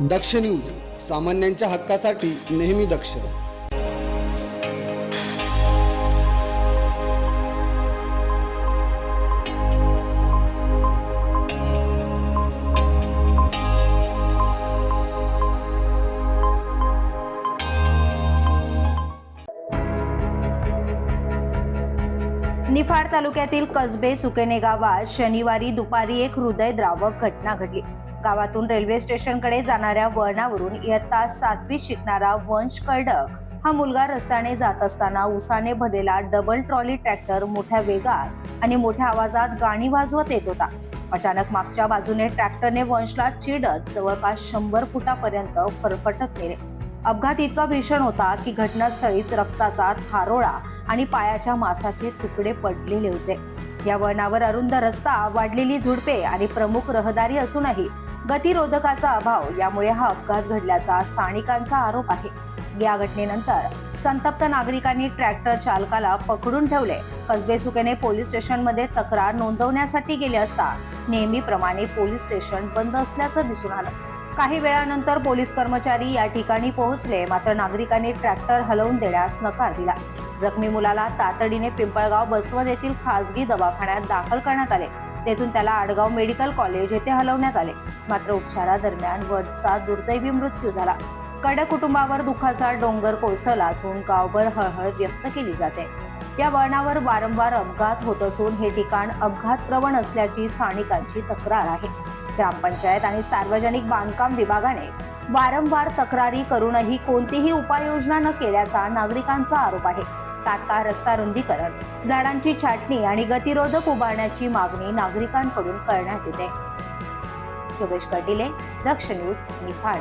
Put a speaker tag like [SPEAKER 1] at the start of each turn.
[SPEAKER 1] दक्ष news सामान्यांच्या हक्कासाठी नेहमी दक्ष.
[SPEAKER 2] निफाड तालुक्यातील कसबे सुकेने गावात शनिवारी दुपारी एक हृदयद्रावक घटना घडली. गावातून रेल्वे स्टेशनकडे जाणाऱ्या वळणावरून इयत्ता सातवीत शिकणारा वंश कर्डक हा मुलगा रस्त्याने जात असताना उसाने भरलेला डबल ट्रॉली ट्रॅक्टर मोठ्या वेगात आणि मोठ्या आवाजात गाणी वाजवत येत होता. अचानक मागच्या बाजूने ट्रॅक्टरने वंशला चिडत जवळपास शंभर फुटापर्यंत फरफटत नेले. अपघात इतका भीषण होता की घटनास्थळीच रक्ताचा थारोळा आणि पायाच्या मासाचे तुकडे पडलेले होते. या वळणावर अरुंद रस्ता वाढलेली झुडपे आणि प्रमुख रहदारी असूनही गतिरोधकाचा अभाव यामुळे हा अपघात घडल्याचा स्थानिकांचा आरोप आहे. या घटनेनंतर संतप्त नागरिकांनी ट्रॅक्टर चालकाला पकडून ठेवले. कसबे सुकेने पोलीस स्टेशनमध्ये तक्रार नोंदवण्यासाठी गेले असता नेहमीप्रमाणे पोलीस स्टेशन बंद असल्याचं दिसून आलं. काही वेळानंतर पोलीस कर्मचारी या ठिकाणी पोहोचले. मात्र नागरिकांनी ट्रॅक्टर हलवून देण्यास नकार दिला. जखमी मुलाला तातडीने पिंपळगाव बसवत येथील खासगी दवाखान्यात दाखल करण्यात आले. तेथून त्याला आडगाव मेडिकल कॉलेज येथे हलवण्यात आले. मात्र उपचारादरम्यान वडचा दुर्दैवी मृत्यू झाला. कड कुटुंबावर दुःखाचा डोंगर कोसळला असून गावभर हळहळ व्यक्त केली जाते. या वळणावर वारंवार अपघात होत असून हे ठिकाण अपघात प्रवण असल्याची स्थानिकांची तक्रार आहे. ग्रामपंचायत आणि सार्वजनिक बांधकाम विभागाने वारंवार तक्रारी करूनही कोणतीही उपाययोजना न केल्याचा नागरिकांचा आरोप आहे. तात्काळ रस्ता रुंदीकरण झाडांची छाटणी आणि गतिरोधक उभारण्याची मागणी नागरिकांकडून करण्यात येते. योगेश कटिले दक्ष न्यूज निफाड.